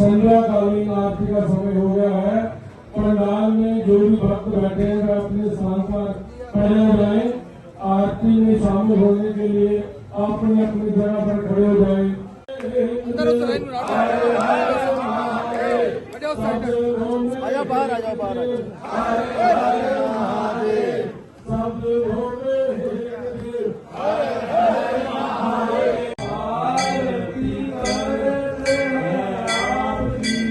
संध्या कालीन आरती का समय हो गया है पंडाल में जो भी भक्त बैठे हैं वे अपने स्थान पर खड़े हो जाए आरती में शामिल होने के लिए अपने अपनी जगह पर खड़े हो जाए आजा बाहर आजा बाहर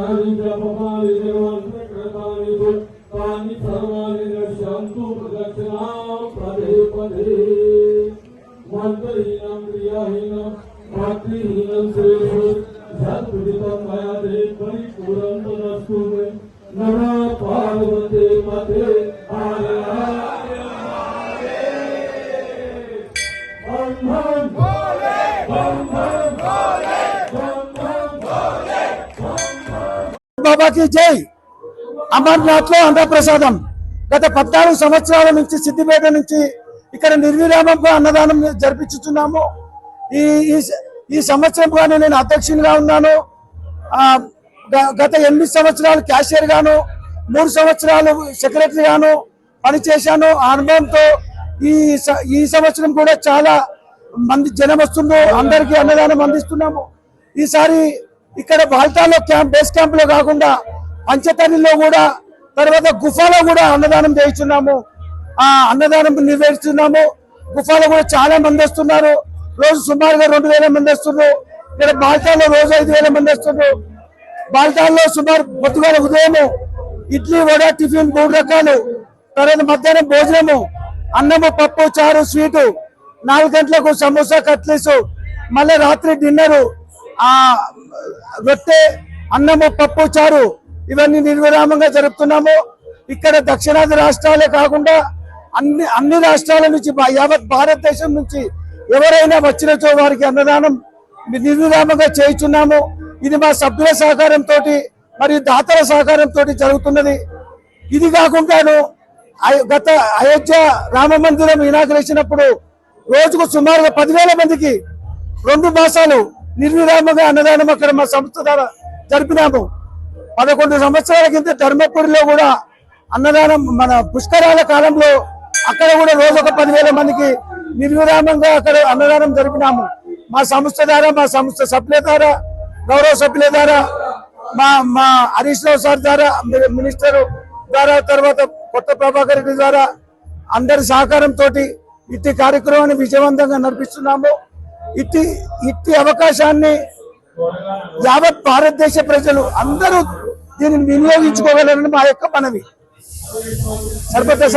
यानि कानि जपमानि देवानि कृतानि तानि सर्वाणि नश्यन्तु प्रदक्षिणां पदे पदे मन्त्रहीनं क्रियाहीनं भक्तिहीनं श्रेषु यत्पुदितं मया ते परिपूरं तदस्तु मे नमः पार्वते मते हरे Bum bum bole, బాబాకి జై. అమర్నాథ్లో అన్నప్రసాదం గత పద్నాలుగు సంవత్సరాల నుంచి సిద్దిపేట నుంచి ఇక్కడ నిర్విరామంగా అన్నదానం జరిపించుతున్నాము. ఈ ఈ- ఈ సంవత్సరం కానీ నేను అధ్యక్షునిగా ఉన్నాను. గత ఎనిమిది సంవత్సరాలు క్యాషియర్ గాను మూడు సంవత్సరాలు సెక్రటరీ గాను పనిచేశాను. ఆ అనుభవంతో ఈ స- ఈ సంవత్సరం కూడా చాలా మంది జనం వస్తుండ్రు. అందరికీ అన్నదానం అందిస్తున్నాము. ఈసారి ఇక్కడ బాల్టాలో క్యాంప్ బేస్ క్యాంప్లో కాకుండా పంచతరిలో కూడా తర్వాత గుఫాలో కూడా అన్నదానం చేయిస్తున్నాము. ఆ అన్నదానం నిర్వహిస్తున్నాము. గుఫాలో కూడా చాలా మంది వస్తున్నారు. రోజు సుమారుగా రెండు వేల మంది వస్తున్నారు. ఇక్కడ బాల్టాల్లో రోజు ఐదు వేల మంది వస్తున్నారు. బాల్టాల్లో సుమారు పొద్దుగాల ఉదయం ఇడ్లీ వడ టిఫిన్ మూడు రకాలు. తర్వాత మధ్యాహ్నం భోజనము అన్నము పప్పు చారు స్వీటు. నాలుగు గంటలకు సమోసా కట్లీసు. మళ్ళీ రాత్రి డిన్నరు. ఆ రొట్టె అన్నము పప్పు చారు ఇవన్నీ నిర్విరామంగా జరుపుతున్నాము. ఇక్కడ దక్షిణాది రాష్ట్రాలే కాకుండా అన్ని అన్ని రాష్ట్రాల నుంచి యావత్ భారతదేశం నుంచి ఎవరైనా వచ్చినచో వారికి అన్నదానం నిర్విరామంగా చేయుచున్నాము ఇది మా సభ్యుల సహకారంతో మరియు దాతల సహకారంతో జరుగుతున్నది. ఇది కాకుండాను అయో- గత అయోధ్య రామ మందిరం ఇనాగ్రేషన్ అప్పుడు రోజుకు సుమారుగా పదివేల మందికి రెండు మాసాలు నిర్విరామంగా అన్నదానం అక్కడ మా సంస్థ ద్వారా జరిపినాము. పదకొండు సంవత్సరాల కింద ధర్మపురిలో కూడా అన్నదానం మన పుష్కరాల కాలంలో అక్కడ కూడా రోజు ఒక పదివేల మందికి నిర్విరామంగా అక్కడ అన్నదానం జరిపినాము. మా సంస్థ ద్వారా మా సంస్థ సభ్యుల ద్వారా గౌరవ సభ్యుల ద్వారా మా మా హరీష్ రావు సార్ ద్వారా మినిస్టర్ ద్వారా తర్వాత కొత్త ప్రభాకర్ రెడ్డి ద్వారా అందరి సహకారంతో ఇట్టి కార్యక్రమాన్ని విజయవంతంగా నడిపిస్తున్నాము. ఇట్టి ఇట్టి అవకాశాన్ని యావత్ భారతదేశ ప్రజలు అందరూ దీనిని వినియోగించుకోగలరని మా యొక్క మనవి. సర్వత